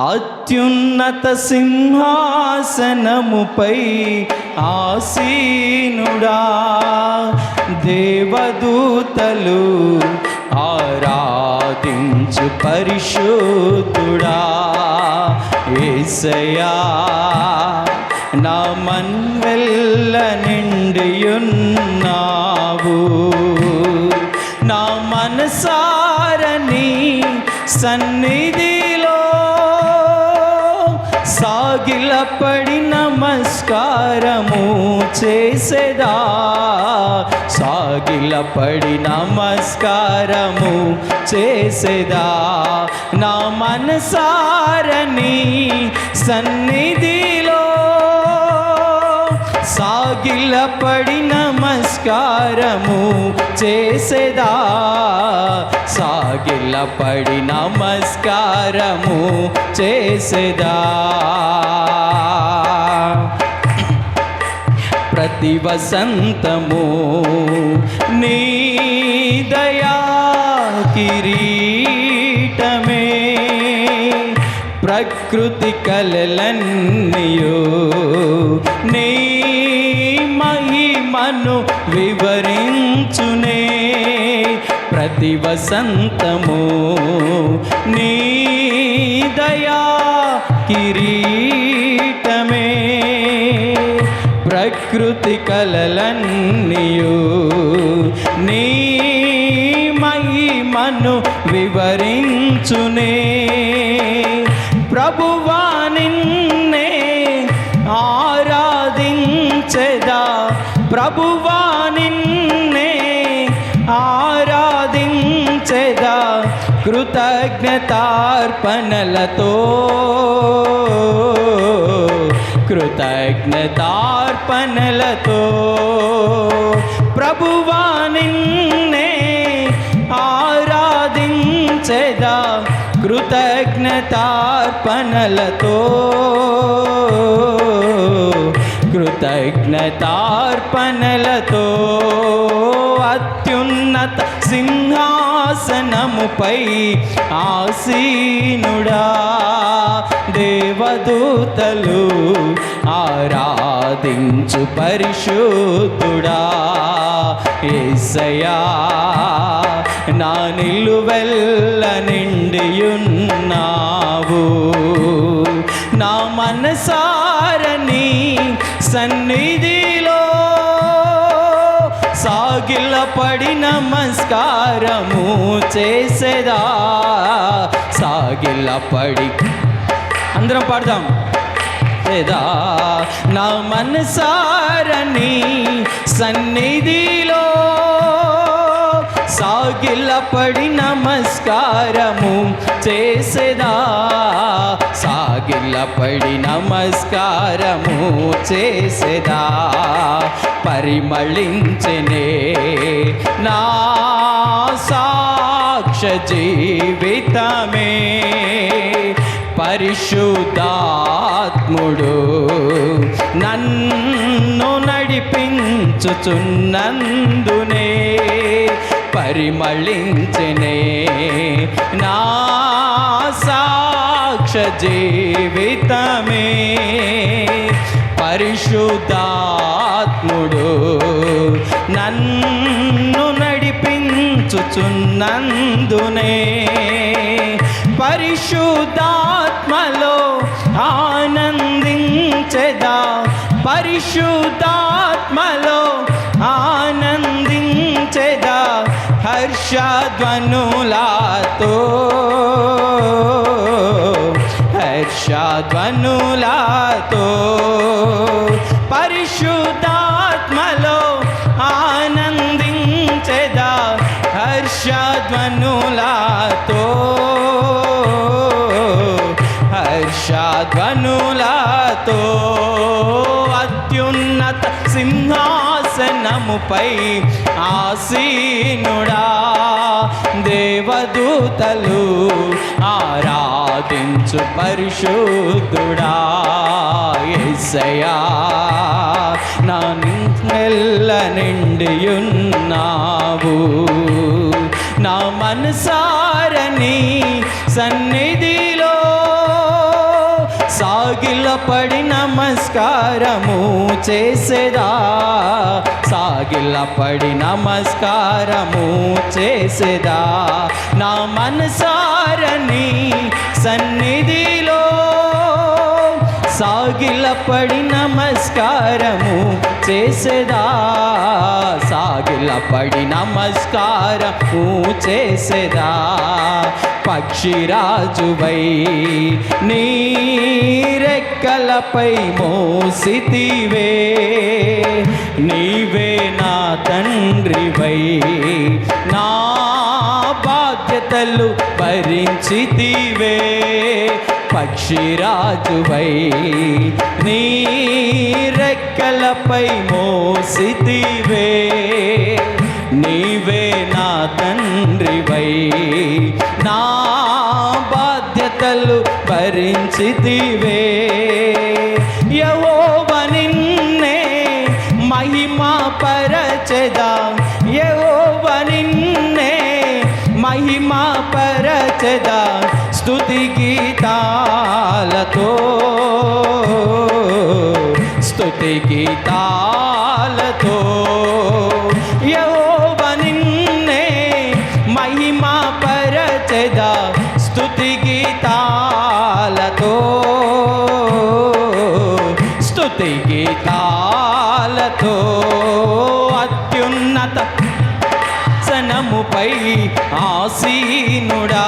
అత్యున్నత సింహాసనముపై ఆసీనుడా. దేవదూతలు ఆరాధించు పరిశుద్ధుడా. ఏసయా నా మన్వెల్ల నిండియున్నావు. నా మనసారని సన్నిధి పడి నమస్కారము చేసేదా? సాగిలపడి నమస్కారము చేసేదా? నా మనసారని సన్నిధిలో సాగిలపడి నమస్కారము చేసేదా? సాగిలపడి నమస్కారము చేసేదా? ప్రతి వసంతము నీ దయా కిరీటమే. ప్రకృతి కలలన్నయో నీ వివరించునే ప్రతి వసంతము నీ దయా కిరీటమే. ప్రకృతి కలలన్నీయు నీ మహిమను వివరించునే. ప్రభువా నిన్నే ఆరాధించెదా. ప్రభు కృతజ్ఞతార్పణలతో కృతజ్ఞతార్పణలతో. ప్రభువా నిన్నే ఆరాధించెదా కృతజ్ఞతార్పణలతో. కృతజ్ఞతార్పణలతో అత్యున్నత సింహ సింహాసనముపై ఆసీనుడా దేవదూతలు ఆరాధించు పరిశుద్ధుడా. ఏసయా నా నిలువెల్ల నిండియున్నావు. నా మనసారని సన్నిధి సాగిలపడి నమస్కారము చేసేదా? సాగిలపడి అందరం పాడదాం. లేదా నా మనసారని సన్నిధిలో సాగిలపడి నమస్కారము చేసేదా? సాగిలపడి నమస్కారము చేసేదా? పరిమళించనే నా సాక్ష జీవితమే. పరిశుద్ధాత్ముడు నన్ను నడిపించుచున్నందునే. పరిమళించనే. నా సాక్ష జీవితమే. పరిశుద్ధాత్ముడు నన్ను నడిపించుచున్నందునే. పరిశుద్ధాత్మలో ఆనందించదా. పరిశుద్ధాత్మలో హర్షధ్వనులాతో. హర్షధ్వనులాతో. పరిశుద్ధాత్మలో ఆనందించెదా హర్షధ్వనులాతో. హర్షధ్వనులాతో. అత్యున్నత సింహాసనముపై ఆసీనుడా. దేవదూతలు ఆరాధించు పరిశుద్ధుడా ఎస్సయా నా నెల్ల నిండియున్నావు. నా మనసారని సన్నిధిలో సాగిల పడిన నమస్కారము చేసేదా? సాగిలపడి నమస్కారము చేసేదా? నా మనసారని సన్నిధిలో సాగిలపడి నమస్కారము చేసేదా? సాగిలపడి నమస్కారము చేసేదా? పక్షిరాజువై నీరెక్కలపై మోసితివే. నీవే నా తండ్రివై. నా బాధ్యతలు భరించితివే. పక్షిరాజువై నీ రెక్కలపై మోసితివే. నీవే నా తండ్రివై. నా బాధ్యతలు భరించితివే. యవోవ మహిమా పరచదా యవోవ మహిమా మహిమ పరచదా స్తుతి గీతాలతో స్తుతి గీతాలతో యహోవ మహిమా మహిమ పరచదా స్తుతి గీతాలతో స్తుతి గీతాలతో అత్యున్నత సనముపై ఆసీనుడా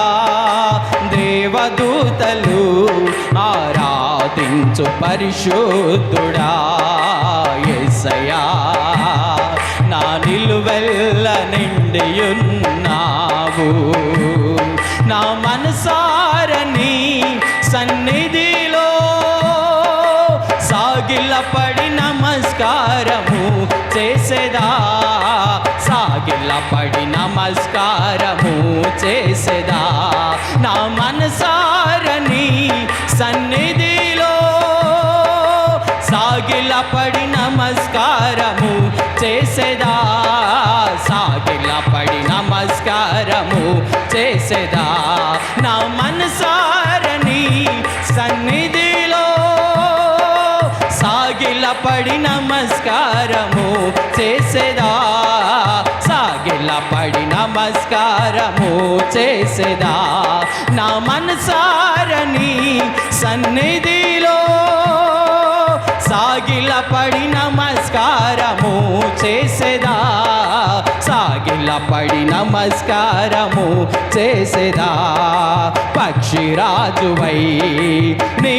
దేవదూతలు ఆరాధించు పరిశుద్ధుడా ఎసయా నా నిలువెల్ల నిండియున్నావు. నా మనసారని సన్నిధిలో సాగిలపడి నమస్కారము చేసేదా. సాగిలపడి నమస్కారము చేసేదా. నా మనసా సాగిలపడి నమస్కారము చేసేదా? నా మనసారని సన్నిధిలో సాగిలపడి నమస్కారము చేసేదా? సాగిలపడి నమస్కారము చేసేదా? నా మనసారని సన్నిధిలో సాగిలపడి సాగిలపడి నమస్కారము చేసేదా పక్షిరాజువై నీ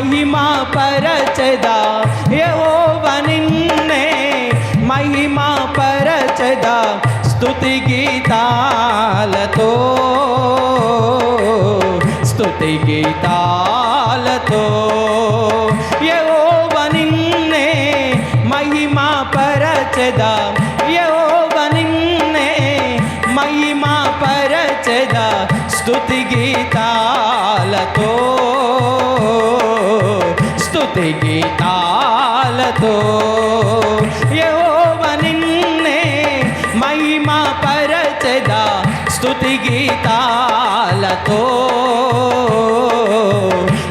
మహిమా పరచదా. యహోవ నిన్నే మహిమ పరచదా. స్తుతి గీతాలతో స్తుతి గీతాలతో. యహోవ నిన్నే మహిమ పరచదా. యహోవ నిన్నే మహిమ పరచదా. స్తుతి గీతాలతో. స్తుతి గీతాలతో యహోవ నిన్నే మహిమ పరచదా స్తుతి గీతాలతో.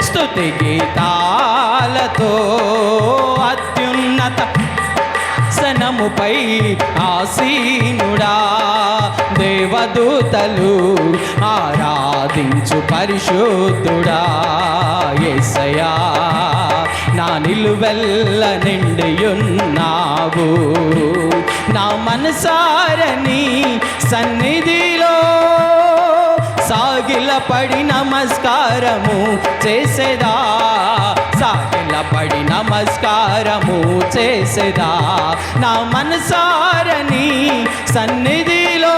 స్తుతి గీతాలతో అత్యున్నత సనముపై ఆసీనుడా. దేవదూతలు ఆరాధించు పరిశుద్ధుడా. ఎసయా నా నిలువెల్ల నిండియున్నావు. నా మనసారని సన్నిధిలో సాగిల పడి నమస్కారము చేసేదా? సాగిల పడి నమస్కారము చేసేదా? నా మనసారని సన్నిధిలో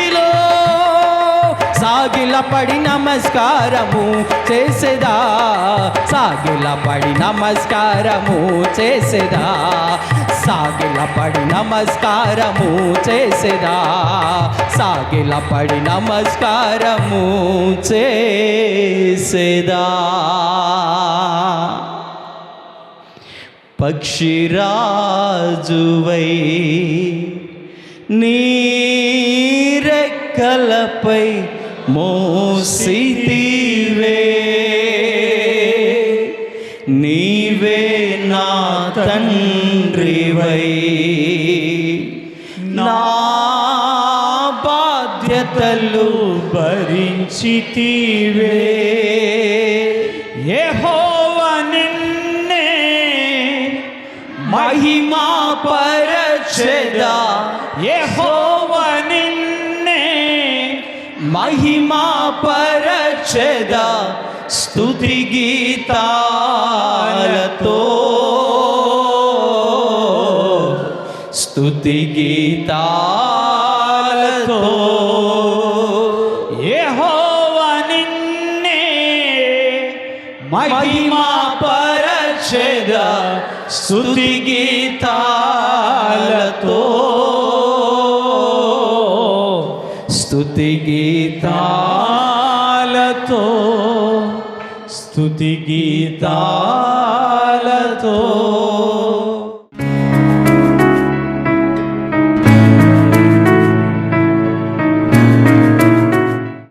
సాగిలపడి నమస్కారము చేసేదా? సాగిలపడి నమస్కారము చేసేదా? సాగిలపడి నమస్కారము చేసేదా? సాగిలపడి నమస్కారము చేసేదా? పక్షిరాజువై నీరెక్కలపై మోసితివే నీవే నా తండ్రివై. నా బాధ్యతలు భరించితివే. నిన్నే మహిమా పరచదా ఏ హో మహిమా పరచద స్తుతి గీతాలతో. స్తుతి గీతాలతో. యెహోవ మహిమా పరచద స్తుతి గీతాలతో. స్తుతి గీతాలతో స్తుతి గీతాలతో.